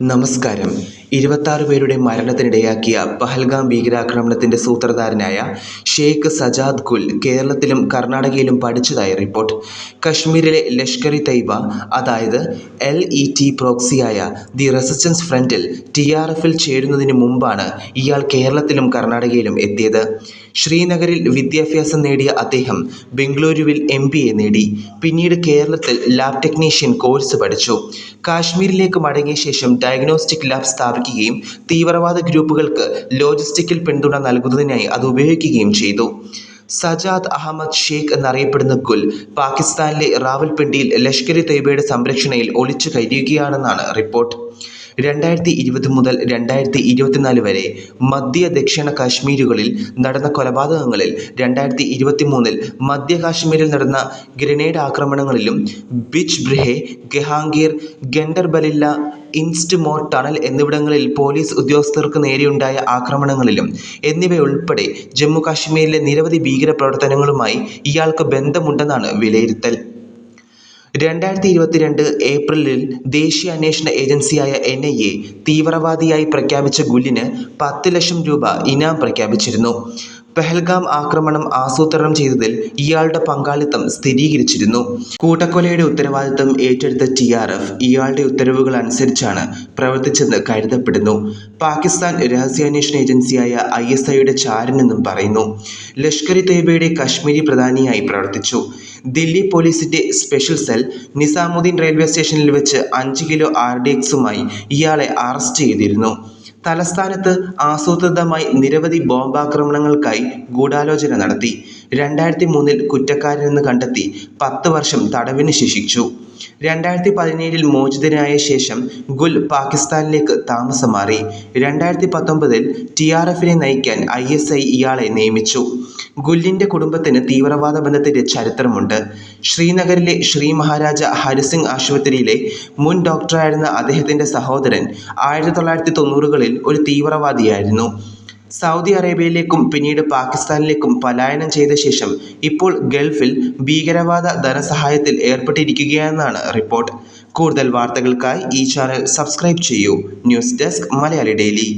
നമസ്കാരം. ഇരുപത്താറ് പേരുടെ മരണത്തിനിടയാക്കിയ പഹൽഗാം ഭീകരാക്രമണത്തിന്റെ സൂത്രധാരനായ ഷെയ്ഖ് സജാദ് ഗുൽ കേരളത്തിലും കർണാടകയിലും പഠിച്ചതായി റിപ്പോർട്ട്. കശ്മീരിലെ ലഷ്കർ ഇ തൈബ അതായത് എൽ ഇ ടി പ്രോക്സിയായ ദി റെസിസ്റ്റൻസ് ഫ്രണ്ടിൽ ടി ആർ എഫിൽ ചേരുന്നതിന് മുമ്പാണ് ഇയാൾ കേരളത്തിലും കർണാടകയിലും എത്തിയത്. ശ്രീനഗറിൽ വിദ്യാഭ്യാസം നേടിയ അദ്ദേഹം ബംഗളൂരുവിൽ എം ബി എ നേടി. പിന്നീട് കേരളത്തിൽ ലാബ് ടെക്നീഷ്യൻ കോഴ്സ് പഠിച്ചു. കാശ്മീരിലേക്ക് മടങ്ങിയ ശേഷം ഡയഗ്നോസ്റ്റിക് ലാബ് സ്ഥാപിക്കുകയും തീവ്രവാദ ഗ്രൂപ്പുകൾക്ക് ലോജിസ്റ്റിക്കൽ പിന്തുണ നൽകുന്നതിനായി അത് ഉപയോഗിക്കുകയും ചെയ്തു. സജാദ് അഹമ്മദ് ഷെയ്ഖ് എന്നറിയപ്പെടുന്ന ഗുൽ പാകിസ്ഥാനിലെ റാവൽപിണ്ടിയിൽ ലഷ്കർ ഇ തൈബയുടെ സംരക്ഷണയിൽ ഒളിച്ചു കഴിയുകയാണെന്നാണ് റിപ്പോർട്ട്. രണ്ടായിരത്തി ഇരുപത് മുതൽ രണ്ടായിരത്തി ഇരുപത്തിനാല് വരെ മധ്യ ദക്ഷിണ കാശ്മീരുകളിൽ നടന്ന കൊലപാതകങ്ങളിൽ രണ്ടായിരത്തി ഇരുപത്തി മൂന്നിൽ മധ്യ കാശ്മീരിൽ നടന്ന ഗ്രനേഡ് ആക്രമണങ്ങളിലും ബിച്ച് ബ്രിഹെ ഗഹാംഗീർ ഗണ്ടർബലില്ല ഇൻസ്റ്റ്മോർ ടണൽ എന്നിവിടങ്ങളിൽ പോലീസ് ഉദ്യോഗസ്ഥർക്ക് നേരെയുണ്ടായ ആക്രമണങ്ങളിലും എന്നിവയുൾപ്പെടെ ജമ്മു കാശ്മീരിലെ നിരവധി ഭീകരപ്രവർത്തനങ്ങളുമായി ഇയാൾക്ക് ബന്ധമുണ്ടെന്നാണ് വിലയിരുത്തൽ. രണ്ടായിരത്തി ഇരുപത്തിരണ്ട് ഏപ്രിലിൽ ദേശീയ അന്വേഷണ ഏജൻസിയായ എൻ ഐ എ തീവ്രവാദിയായി പ്രഖ്യാപിച്ച ഗുല്ലിന് പത്ത് ലക്ഷം രൂപ ഇനാം പ്രഖ്യാപിച്ചിരുന്നു. പെഹൽഗാം ആക്രമണം ആസൂത്രണം ചെയ്തതിൽ ഇയാളുടെ പങ്കാളിത്തം സ്ഥിരീകരിച്ചിരുന്നു. കൂട്ടക്കൊലയുടെ ഉത്തരവാദിത്തം ഏറ്റെടുത്ത ടി ആർ എഫ് ഇയാളുടെ ഉത്തരവുകൾ അനുസരിച്ചാണ് പ്രവർത്തിച്ചെന്ന് കരുതപ്പെടുന്നു. പാകിസ്ഥാൻ രഹസ്യാന്വേഷണ ഏജൻസിയായ ഐ എസ് ഐയുടെ ചാരനെന്നും പറയുന്നു. ലഷ്കർ ഇ തയ്യബയുടെ കശ്മീരി പ്രധാനിയായി പ്രവർത്തിച്ചു. ദില്ലി പോലീസിന്റെ സ്പെഷ്യൽ സെൽ നിസാമുദ്ദീൻ റെയിൽവേ സ്റ്റേഷനിൽ വെച്ച് അഞ്ച് കിലോ ആർ ഡി എക്സുമായി ഇയാളെ അറസ്റ്റ് ചെയ്തിരുന്നു. തലസ്ഥാനത്ത് ആസൂത്രിതമായി നിരവധി ബോംബാക്രമണങ്ങൾക്കായി ഗൂഢാലോചന നടത്തി. രണ്ടായിരത്തി മൂന്നിൽ കുറ്റക്കാരനെന്ന് കണ്ടെത്തി. പത്ത് വർഷം തടവിന് ശിക്ഷിച്ചു രണ്ടായിരത്തി പതിനേഴിൽ മോചിതനായ ശേഷം ഗുൽ പാകിസ്ഥാനിലേക്ക് താമസം മാറി. രണ്ടായിരത്തി പത്തൊമ്പതിൽ ടി ആർ എഫിനെ നയിക്കാൻ ഐ എസ് ഐ ഇയാളെ നിയമിച്ചു. ഗുല്ലിന്റെ കുടുംബത്തിന് തീവ്രവാദ ബന്ധത്തിന്റെ ചരിത്രമുണ്ട്. ശ്രീനഗറിലെ ശ്രീ മഹാരാജ ഹരിസിംഗ് ആശുപത്രിയിലെ മുൻ ഡോക്ടറായിരുന്ന അദ്ദേഹത്തിന്റെ സഹോദരൻ ആയിരത്തി തൊള്ളായിരത്തി തൊണ്ണൂറുകളിൽ ഒരു തീവ്രവാദിയായിരുന്നു. സൗദി അറേബ്യയിലേക്കും പിന്നീട് പാകിസ്ഥാനിലേക്കും പലായനം ചെയ്ത ശേഷം ഇപ്പോൾ ഗൾഫിൽ ഭീകരവാദ ധനസഹായത്തിൽ ഏർപ്പെട്ടിരിക്കുകയാണെന്നാണ് റിപ്പോർട്ട്. കൂടുതൽ വാർത്തകൾക്കായി ഈ ചാനൽ സബ്സ്ക്രൈബ് ചെയ്യൂ. News desk Malayali daily.